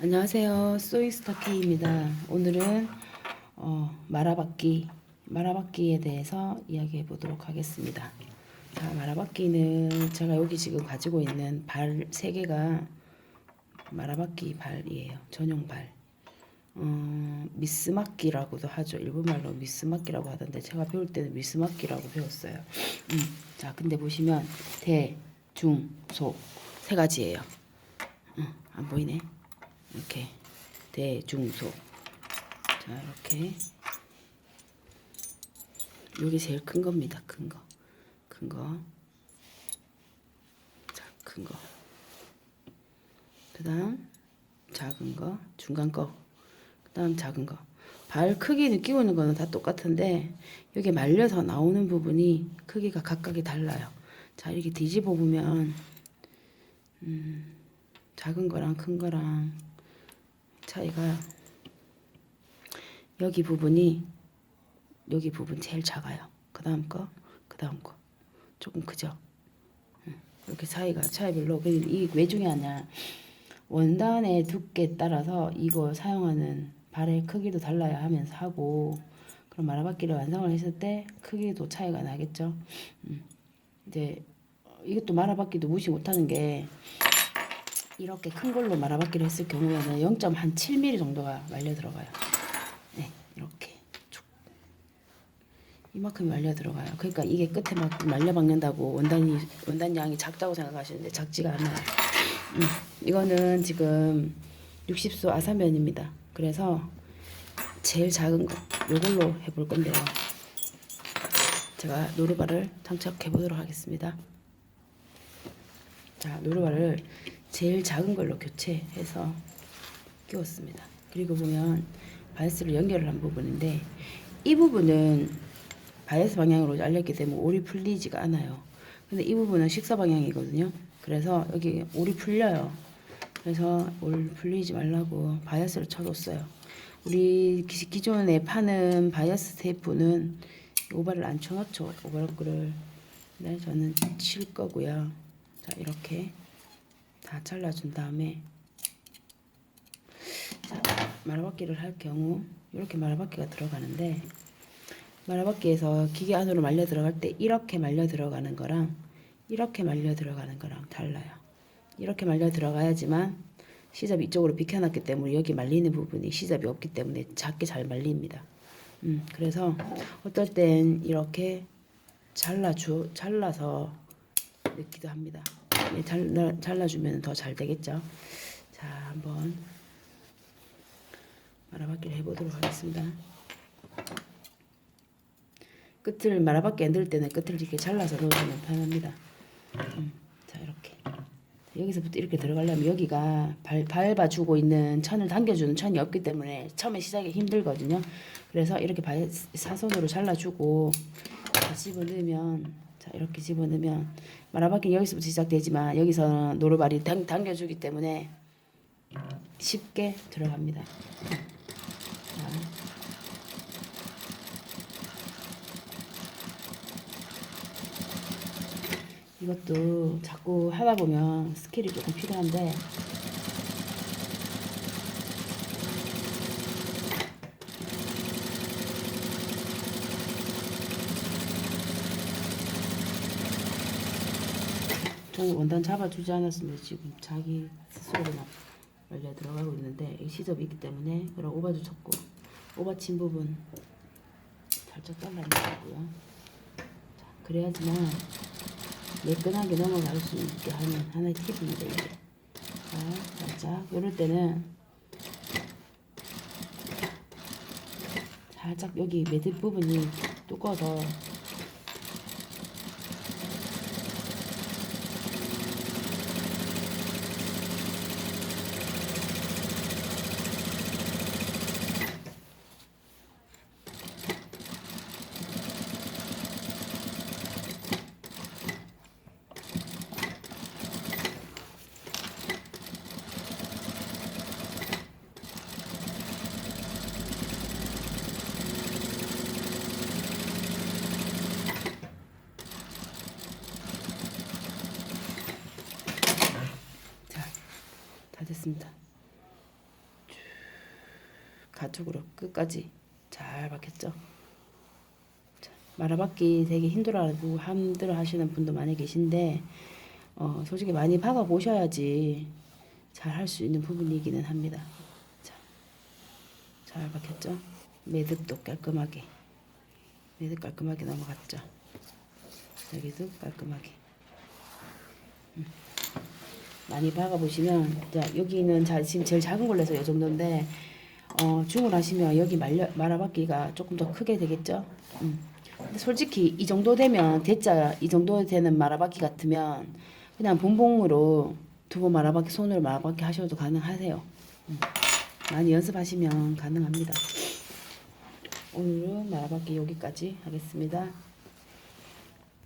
안녕하세요. 소이스타키입니다. 오늘은 어, 마라바끼, 마라바끼에 대해서 이야기해 보도록 하겠습니다. 자, 마라바끼는 제가 여기 지금 가지고 있는 발세 개가 마라바끼 발이에요. 전용 발. 어, 미스마끼라고도 하죠. 일본말로 미스마끼라고 하던데 제가 배울 때는 미스마끼라고 배웠어요. 음, 자, 근데 보시면 대, 중, 소 세 가지예요. 음, 안 보이네. 이렇게 대중소. 자 이렇게. 여기 제일 큰 겁니다 큰 거 큰 거 자 큰 거. 그다음 작은 거 중간 거. 그다음 작은 거 발 크기 느끼고 있는 거는 다 똑같은데 여기 말려서 나오는 부분이 크기가 각각이 달라요. 자 이렇게 뒤집어 보면 음, 작은 거랑 큰 거랑 차이가 여기 부분이 여기 부분 제일 작아요. 그 다음 거, 그 다음 거 조금 크죠. 음, 이렇게 차이가 차이별로 이 외중에 하냐 원단의 두께 따라서 이거 사용하는 발의 크기도 달라야 하면서 하고 그럼 마라바퀴를 완성을 했을 때 크기도 차이가 나겠죠. 음, 이제 이것도 마라바퀴도 무시 못하는 게 이렇게 큰 걸로 말아받기를 했을 경우에는 0.7mm 정도가 말려 들어가요. 네, 이렇게 쭉 이만큼 말려 들어가요. 그러니까 이게 끝에 막 말려 박는다고 원단이 원단 양이 작다고 생각하시는데 작지가 않아요. 음, 이거는 지금 60소 아사면입니다. 그래서 제일 작은 거 요걸로 해볼 건데요. 제가 노루발을 장착해 보도록 하겠습니다. 자, 노루발을 제일 작은 걸로 교체해서 끼웠습니다. 그리고 보면 바이스를 연결을 한 부분인데 이 부분은 바이스 방향으로 잘렸기 때문에 올이 풀리지가 않아요. 근데 이 부분은 식사 방향이거든요. 그래서 여기 올이 풀려요. 그래서 올 풀리지 말라고 바이어스를 쳐줬어요. 우리 기존에 파는 바이어스 테이프는 오바를 안 쳐놓죠. 오버로크를 네, 저는 칠 거고요. 자 이렇게 다 잘라준 다음에 자, 말아받기를 할 경우 이렇게 말아받기가 들어가는데 말아받기에서 기계 안으로 말려 들어갈 때 이렇게 말려 들어가는 거랑 이렇게 말려 들어가는 거랑 달라요. 이렇게 말려 들어가야지만 시접이 이쪽으로 비켜놨기 때문에 여기 말리는 부분이 시접이 없기 때문에 작게 잘 말립니다. 음, 그래서 어떨 땐 이렇게 잘라주 잘라서 넣기도 합니다. 예, 잘라, 잘라주면 더 잘 되겠죠. 자, 한번 말아받기를 해보도록 하겠습니다. 끝을 말아받기 안될 때는 끝을 이렇게 잘라서 넣어주면 편합니다. 음, 자, 이렇게. 여기서부터 이렇게 들어가려면 여기가 발, 밟아주고 있는 천을 당겨주는 천이 없기 때문에 처음에 시작이 힘들거든요. 그래서 이렇게 발, 사선으로 잘라주고 집어넣으면 자 이렇게 집어넣으면 말아박기는 여기서부터 시작되지만 여기서는 노루발이 당, 당겨주기 때문에 쉽게 들어갑니다. 자. 이것도 자꾸 하다 보면 스킬이 조금 필요한데 저는 원단 잡아주지 않았으면 지금 자기 스스로가 말려 들어가고 있는데 이 시접이 있기 때문에 그럼 오바도 쳤고 오바친 부분 살짝 잘라내고요. 자, 그래야지만 매끈하게 넘어갈 수 있게 하는 하나의 팁입니다. 이게. 자, 살짝 이럴 때는 살짝 여기 매듭 부분이 두꺼워서 다 됐습니다. 가축으로 끝까지 잘 박혔죠. 자, 말아박기 되게 힘들어하고 힘들어 하시는 분도 많이 계신데 어, 솔직히 많이 박아 보셔야지 잘 할 수 있는 부분이기는 합니다. 자, 잘 박혔죠? 매듭도 깔끔하게 매듭 깔끔하게 넘어갔죠. 여기도 깔끔하게. 음. 많이 박아 보시면 자 여기는 자 지금 제일 작은 걸로 해서 이 정도인데 어 중을 하시면 여기 말려 말아박기가 조금 더 크게 되겠죠. 음. 근데 솔직히 이 정도 되면 대자 이 정도 되는 말아박기 같으면 그냥 본봉으로 두 번 말아박기 손으로 말아박기 하셔도 가능하세요. 음. 많이 연습하시면 가능합니다. 오늘은 말아박기 여기까지 하겠습니다.